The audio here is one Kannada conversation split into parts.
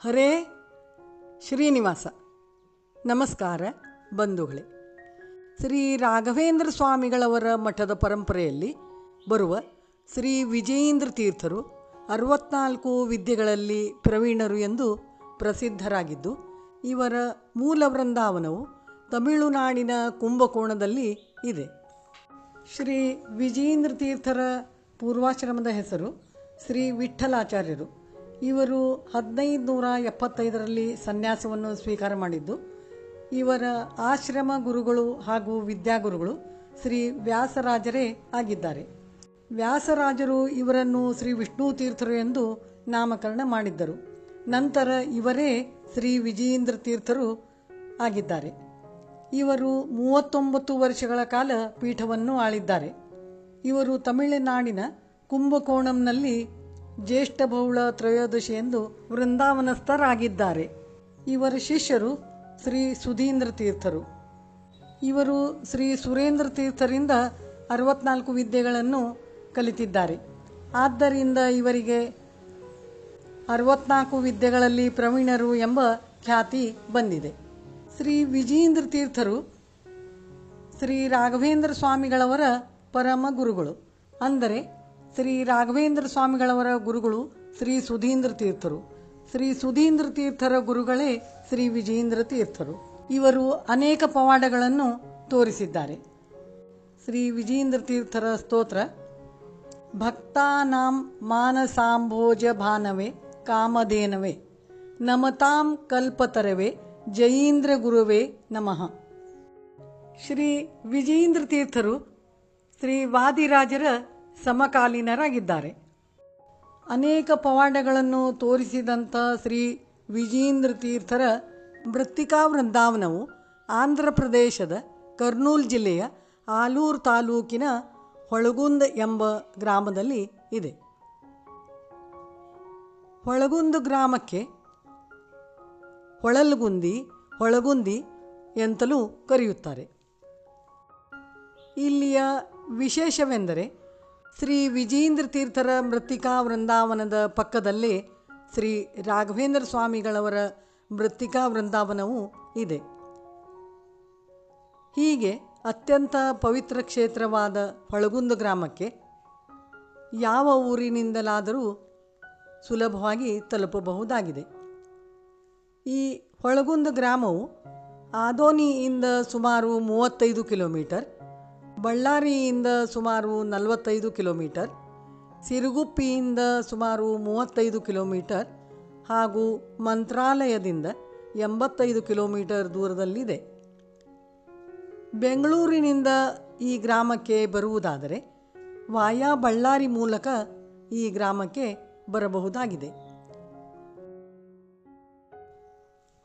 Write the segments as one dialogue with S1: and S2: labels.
S1: ಹರೇ ಶ್ರೀನಿವಾಸ. ನಮಸ್ಕಾರ ಬಂಧುಗಳೇ. ಶ್ರೀ ರಾಘವೇಂದ್ರ ಸ್ವಾಮಿಗಳವರ ಮಠದ ಪರಂಪರೆಯಲ್ಲಿ ಬರುವ ಶ್ರೀ ವಿಜಯೇಂದ್ರ ತೀರ್ಥರು ಅರವತ್ನಾಲ್ಕು ವಿದ್ಯೆಗಳಲ್ಲಿ ಪ್ರವೀಣರು ಎಂದು ಪ್ರಸಿದ್ಧರಾಗಿದ್ದು, ಇವರ ಮೂಲ ವೃಂದಾವನವು ತಮಿಳುನಾಡಿನ ಕುಂಭಕೋಣದಲ್ಲಿ ಇದೆ. ಶ್ರೀ ವಿಜಯೇಂದ್ರ ತೀರ್ಥರ ಪೂರ್ವಾಶ್ರಮದ ಹೆಸರು ಶ್ರೀ ವಿಠ್ಠಲಾಚಾರ್ಯರು. ಇವರು ಹದಿನೈದು ನೂರ ಎಪ್ಪತ್ತೈದರಲ್ಲಿ ಸನ್ಯಾಸವನ್ನು ಸ್ವೀಕಾರ ಮಾಡಿದ್ದು, ಇವರ ಆಶ್ರಮ ಗುರುಗಳು ಹಾಗೂ ವಿದ್ಯಾಗುರುಗಳು ಶ್ರೀ ವ್ಯಾಸರಾಜರೇ ಆಗಿದ್ದಾರೆ. ವ್ಯಾಸರಾಜರು ಇವರನ್ನು ಶ್ರೀ ವಿಷ್ಣು ತೀರ್ಥರು ಎಂದು ನಾಮಕರಣ ಮಾಡಿದ್ದರು. ನಂತರ ಇವರೇ ಶ್ರೀ ವಿಜಯೇಂದ್ರ ತೀರ್ಥರು ಆಗಿದ್ದಾರೆ. ಇವರು ಮೂವತ್ತೊಂಬತ್ತು ವರ್ಷಗಳ ಕಾಲ ಪೀಠವನ್ನು ಆಳಿದ್ದಾರೆ. ಇವರು ತಮಿಳುನಾಡಿನ ಕುಂಭಕೋಣಂನಲ್ಲಿ ಜ್ಯೇಷ್ಠ ಬಹುಳ ತ್ರಯೋದಶಿ ಎಂದು ವೃಂದಾವನಸ್ಥರಾಗಿದ್ದಾರೆ. ಇವರ ಶಿಷ್ಯರು ಶ್ರೀ ಸುಧೀಂದ್ರ ತೀರ್ಥರು. ಇವರು ಶ್ರೀ ಸುರೇಂದ್ರ ತೀರ್ಥರಿಂದ ಅರವತ್ನಾಲ್ಕು ವಿದ್ಯೆಗಳನ್ನು ಕಲಿತಿದ್ದಾರೆ. ಆದ್ದರಿಂದ ಇವರಿಗೆ ಅರವತ್ನಾಲ್ಕು ವಿದ್ಯೆಗಳಲ್ಲಿ ಪ್ರವೀಣರು ಎಂಬ ಖ್ಯಾತಿ ಬಂದಿದೆ. ಶ್ರೀ ವಿಜೇಂದ್ರ ತೀರ್ಥರು ಶ್ರೀ ರಾಘವೇಂದ್ರ ಸ್ವಾಮಿಗಳವರ ಪರಮ ಗುರುಗಳು. ಅಂದರೆ ಶ್ರೀ ರಾಘವೇಂದ್ರ ಸ್ವಾಮಿಗಳವರ ಗುರುಗಳು ಶ್ರೀ ಸುಧೀಂದ್ರ ತೀರ್ಥರು. ಶ್ರೀ ಸುಧೀಂದ್ರ ತೀರ್ಥರ ಗುರುಗಳೇ ಶ್ರೀ ವಿಜೇಂದ್ರ ತೀರ್ಥರು. ಇವರು ಅನೇಕ ಪವಾಡಗಳನ್ನು ತೋರಿಸಿದ್ದಾರೆ. ಶ್ರೀ ವಿಜೇಂದ್ರ ತೀರ್ಥರ ಸ್ತೋತ್ರ, ಭಕ್ತಾನಾಂ ಮಾನಸಾಂಭೋಜ ಭಾನವೇ ಕಾಮಧೇನವೇ, ನಮತಾಂ ಕಲ್ಪತರವೇ, ಜಯೀಂದ್ರ ಗುರುವೇ ನಮಃ. ಶ್ರೀ ವಿಜೇಂದ್ರ ತೀರ್ಥರು ಶ್ರೀ ವಾದಿರಾಜರ ಸಮಕಾಲೀನರಾಗಿದ್ದಾರೆ. ಅನೇಕ ಪವಾಡಗಳನ್ನು ತೋರಿಸಿದಂಥ ಶ್ರೀ ವಿಜೇಂದ್ರ ತೀರ್ಥರ ಮೃತ್ತಿಕಾ ವೃಂದಾವನವು ಆಂಧ್ರ ಪ್ರದೇಶದ ಕರ್ನೂಲ್ ಜಿಲ್ಲೆಯ ಆಲೂರು ತಾಲೂಕಿನ ಹೊಳಗುಂದ ಎಂಬ ಗ್ರಾಮದಲ್ಲಿ ಇದೆ. ಹೊಳಗುಂದ ಗ್ರಾಮಕ್ಕೆ ಹೊಳಲ್ಗುಂದಿ, ಹೊಳಗುಂದಿ ಎಂತಲೂ ಕರೆಯುತ್ತಾರೆ. ಇಲ್ಲಿಯ ವಿಶೇಷವೆಂದರೆ ಶ್ರೀ ವಿಜೇಂದ್ರ ತೀರ್ಥರ ಮೃತ್ತಿಕಾ ವೃಂದಾವನದ ಪಕ್ಕದಲ್ಲೇ ಶ್ರೀ ರಾಘವೇಂದ್ರ ಸ್ವಾಮಿಗಳವರ ಮೃತ್ತಿಕಾ ವೃಂದಾವನವೂ ಇದೆ. ಹೀಗೆ ಅತ್ಯಂತ ಪವಿತ್ರ ಕ್ಷೇತ್ರವಾದ ಹೊಳಗುಂದ ಗ್ರಾಮಕ್ಕೆ ಯಾವ ಊರಿನಿಂದಲಾದರೂ ಸುಲಭವಾಗಿ ತಲುಪಬಹುದಾಗಿದೆ. ಈ ಹೊಳಗುಂದ ಗ್ರಾಮವು ಆದೋನಿಯಿಂದ ಸುಮಾರು ಮೂವತ್ತೈದು ಕಿಲೋಮೀಟರ್ ಬಳ್ಳಾರಿಯಿಂದ ಸುಮಾರು ನಲವತ್ತೈದು ಕಿಲೋಮೀಟರ್, ಸಿರುಗುಪ್ಪಿಯಿಂದ ಸುಮಾರು ಮೂವತ್ತೈದು ಕಿಲೋಮೀಟರ್ ಹಾಗೂ ಮಂತ್ರಾಲಯದಿಂದ ಎಂಬತ್ತೈದು ಕಿಲೋಮೀಟರ್ ದೂರದಲ್ಲಿದೆ. ಬೆಂಗಳೂರಿನಿಂದ ಈ ಗ್ರಾಮಕ್ಕೆ ಬರುವುದಾದರೆ ವಾಯಾ ಬಳ್ಳಾರಿ ಮೂಲಕ ಈ ಗ್ರಾಮಕ್ಕೆ ಬರಬಹುದಾಗಿದೆ.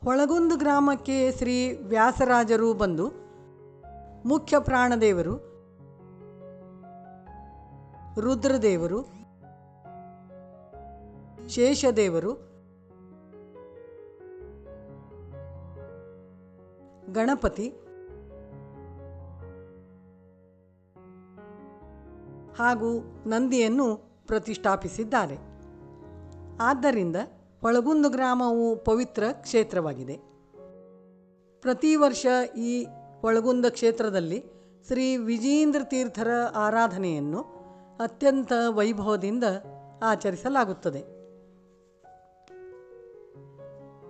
S1: ಹೊಳಗುಂದು ಗ್ರಾಮಕ್ಕೆ ಶ್ರೀ ವ್ಯಾಸರಾಜರು ಬಂದು ಮುಖ್ಯ ಪ್ರಾಣದೇವರು ರುದ್ರದೇವರು ಶೇಷದೇವರು ಗಣಪತಿ ಹಾಗೂ ನಂದಿಯನ್ನು ಪ್ರತಿಷ್ಠಾಪಿಸಿದ್ದಾರೆ. ಆದ್ದರಿಂದ ಹೊಳಗುಂದು ಗ್ರಾಮವು ಪವಿತ್ರ ಕ್ಷೇತ್ರವಾಗಿದೆ. ಪ್ರತಿ ವರ್ಷ ಈ ಒಳಗುಂದ ಕ್ಷೇತ್ರದಲ್ಲಿ ಶ್ರೀ ವಿಜೇಂದ್ರ ತೀರ್ಥರ ಆರಾಧನೆಯನ್ನು ಅತ್ಯಂತ ವೈಭವದಿಂದ ಆಚರಿಸಲಾಗುತ್ತದೆ.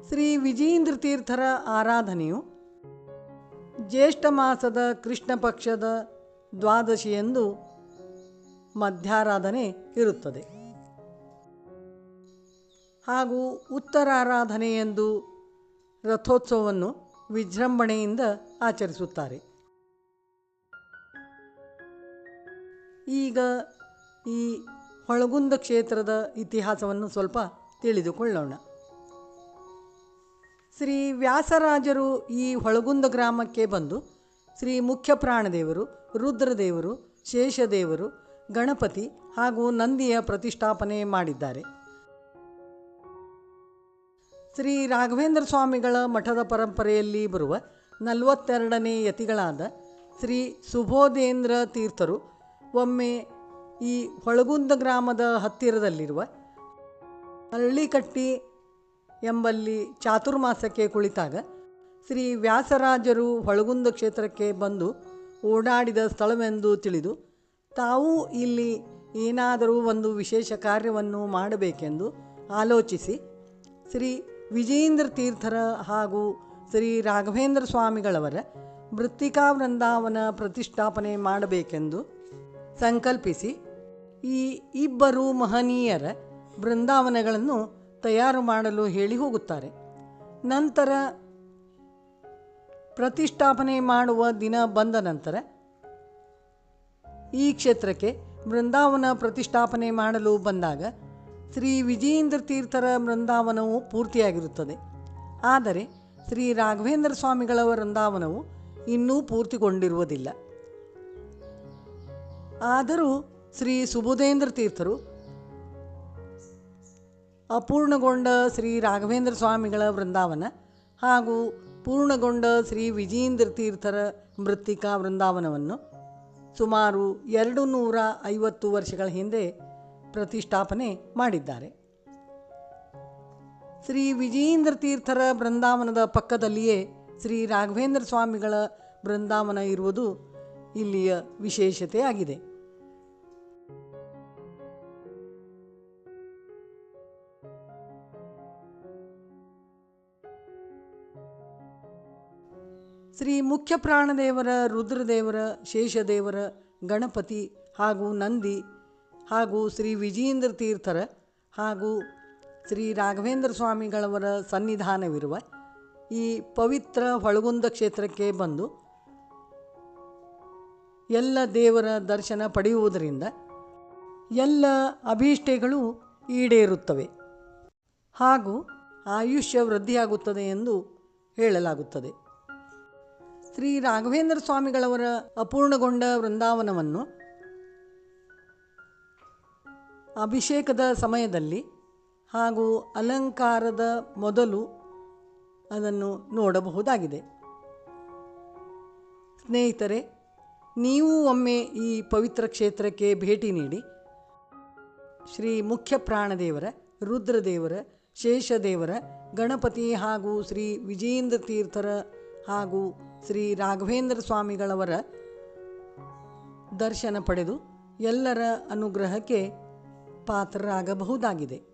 S1: ಶ್ರೀ ವಿಜೇಂದ್ರ ತೀರ್ಥರ ಆರಾಧನೆಯು ಜ್ಯೇಷ್ಠ ಮಾಸದ ಕೃಷ್ಣ ಪಕ್ಷದ ದ್ವಾದಶಿಯಂದು ಮಧ್ಯಾರಾಧನೆ ಇರುತ್ತದೆ. ಹಾಗೂ ಉತ್ತರಾರಾಧನೆಯೆಂದು ರಥೋತ್ಸವವನ್ನು ವಿಜೃಂಭಣೆಯಿಂದ ಆಚರಿಸುತ್ತಾರೆ. ಈಗ ಈ ಹೊಳಗುಂದ ಕ್ಷೇತ್ರದ ಇತಿಹಾಸವನ್ನು ಸ್ವಲ್ಪ ತಿಳಿದುಕೊಳ್ಳೋಣ. ಶ್ರೀ ವ್ಯಾಸರಾಜರು ಈ ಹೊಳಗುಂದ ಗ್ರಾಮಕ್ಕೆ ಬಂದು ಶ್ರೀ ಮುಖ್ಯ ಪ್ರಾಣದೇವರು ರುದ್ರದೇವರು, ಶೇಷದೇವರು, ಗಣಪತಿ ಹಾಗೂ ನಂದಿಯ ಪ್ರತಿಷ್ಠಾಪನೆ ಮಾಡಿದ್ದಾರೆ. ಶ್ರೀ ರಾಘವೇಂದ್ರ ಸ್ವಾಮಿಗಳ ಮಠದ ಪರಂಪರೆಯಲ್ಲಿ ಬರುವ ನಲವತ್ತೆರಡನೇ ಯತಿಗಳಾದ ಶ್ರೀ ಸುಬೋಧೇಂದ್ರ ತೀರ್ಥರು ಒಮ್ಮೆ ಈ ಹೊಳಗುಂದ ಗ್ರಾಮದ ಹತ್ತಿರದಲ್ಲಿರುವ ಹಳ್ಳಿಕಟ್ಟಿ ಎಂಬಲ್ಲಿ ಚಾತುರ್ಮಾಸಕ್ಕೆ ಕುಳಿತಾಗ ಶ್ರೀ ವ್ಯಾಸರಾಜರು ಹೊಳಗುಂದ ಕ್ಷೇತ್ರಕ್ಕೆ ಬಂದು ಓಡಾಡಿದ ಸ್ಥಳವೆಂದು ತಿಳಿದು, ತಾವು ಇಲ್ಲಿ ಏನಾದರೂ ಒಂದು ವಿಶೇಷ ಕಾರ್ಯವನ್ನು ಮಾಡಬೇಕೆಂದು ಆಲೋಚಿಸಿ ಶ್ರೀ ವಿಜೇಂದ್ರ ತೀರ್ಥರ ಹಾಗೂ ಶ್ರೀ ರಾಘವೇಂದ್ರ ಸ್ವಾಮಿಗಳವರ ಮೃತ್ತಿಕಾ ವೃಂದಾವನ ಪ್ರತಿಷ್ಠಾಪನೆ ಮಾಡಬೇಕೆಂದು ಸಂಕಲ್ಪಿಸಿ ಈ ಇಬ್ಬರು ಮಹನೀಯರ ಬೃಂದಾವನಗಳನ್ನು ತಯಾರು ಮಾಡಲು ಹೇಳಿ ಹೋಗುತ್ತಾರೆ. ನಂತರ ಪ್ರತಿಷ್ಠಾಪನೆ ಮಾಡುವ ದಿನ ಬಂದ ನಂತರ ಈ ಕ್ಷೇತ್ರಕ್ಕೆ ಬೃಂದಾವನ ಪ್ರತಿಷ್ಠಾಪನೆ ಮಾಡಲು ಬಂದಾಗ ಶ್ರೀ ವಿಜಯೇಂದ್ರ ತೀರ್ಥರ ಬೃಂದಾವನವು ಪೂರ್ತಿಯಾಗಿರುತ್ತದೆ. ಆದರೆ ಶ್ರೀ ರಾಘವೇಂದ್ರ ಸ್ವಾಮಿಗಳ ವೃಂದಾವನವು ಇನ್ನೂ ಪೂರ್ತಿಗೊಂಡಿರುವುದಿಲ್ಲ. ಆದರೂ ಶ್ರೀ ಸುಬುಧೇಂದ್ರ ತೀರ್ಥರು ಅಪೂರ್ಣಗೊಂಡ ಶ್ರೀ ರಾಘವೇಂದ್ರ ಸ್ವಾಮಿಗಳ ವೃಂದಾವನ ಹಾಗೂ ಪೂರ್ಣಗೊಂಡ ಶ್ರೀ ವಿಜೇಂದ್ರ ತೀರ್ಥರ ಮೃತ್ತಿಕಾ ವೃಂದಾವನವನ್ನು ಸುಮಾರು ಎರಡು ನೂರ ಐವತ್ತು ವರ್ಷಗಳ ಹಿಂದೆ ಪ್ರತಿಷ್ಠಾಪನೆ ಮಾಡಿದ್ದಾರೆ. ಶ್ರೀ ವಿಜೇಂದ್ರ ತೀರ್ಥರ ಬೃಂದಾವನದ ಪಕ್ಕದಲ್ಲಿಯೇ ಶ್ರೀ ರಾಘವೇಂದ್ರ ಸ್ವಾಮಿಗಳ ಬೃಂದಾವನ ಇರುವುದು ಇಲ್ಲಿಯ ವಿಶೇಷತೆಯಾಗಿದೆ ಶ್ರೀ ಮುಖ್ಯ ಪ್ರಾಣದೇವರ ರುದ್ರದೇವರ, ಶೇಷದೇವರ, ಗಣಪತಿ ಹಾಗೂ ನಂದಿ ಹಾಗೂ ಶ್ರೀ ವಿಜೇಂದ್ರ ತೀರ್ಥರ ಹಾಗೂ ಶ್ರೀ ರಾಘವೇಂದ್ರ ಸ್ವಾಮಿಗಳವರ ಸನ್ನಿಧಾನವಿರುವ ಈ ಪವಿತ್ರ ಹೊಳಗುಂದ ಕ್ಷೇತ್ರಕ್ಕೆ ಬಂದು ಎಲ್ಲ ದೇವರ ದರ್ಶನ ಪಡೆಯುವುದರಿಂದ ಎಲ್ಲ ಅಭೀಷ್ಟೆಗಳು ಈಡೇರುತ್ತವೆ ಹಾಗೂ ಆಯುಷ್ಯ ವೃದ್ಧಿಯಾಗುತ್ತದೆ ಎಂದು ಹೇಳಲಾಗುತ್ತದೆ. ಶ್ರೀ ರಾಘವೇಂದ್ರ ಸ್ವಾಮಿಗಳವರ ಅಪೂರ್ಣಗೊಂಡ ವೃಂದಾವನವನ್ನು ಅಭಿಷೇಕದ ಸಮಯದಲ್ಲಿ ಹಾಗೂ ಅಲಂಕಾರದ ಮೊದಲು ಅದನ್ನು ನೋಡಬಹುದಾಗಿದೆ. ಸ್ನೇಹಿತರೆ, ನೀವು ಒಮ್ಮೆ ಈ ಪವಿತ್ರ ಕ್ಷೇತ್ರಕ್ಕೆ ಭೇಟಿ ನೀಡಿ. ಶ್ರೀ ಮುಖ್ಯ ಪ್ರಾಣದೇವರ ರುದ್ರದೇವರ, ಶೇಷದೇವರ, ಗಣಪತಿ ಹಾಗೂ ಶ್ರೀ ವಿಜೇಂದ್ರ ತೀರ್ಥರ ಹಾಗೂ ಶ್ರೀ ರಾಘವೇಂದ್ರ ಸ್ವಾಮಿಗಳವರ ದರ್ಶನ ಪಡೆದು ಎಲ್ಲರ ಅನುಗ್ರಹಕ್ಕೆ ಪಾತ್ರರಾಗಬಹುದಾಗಿದೆ.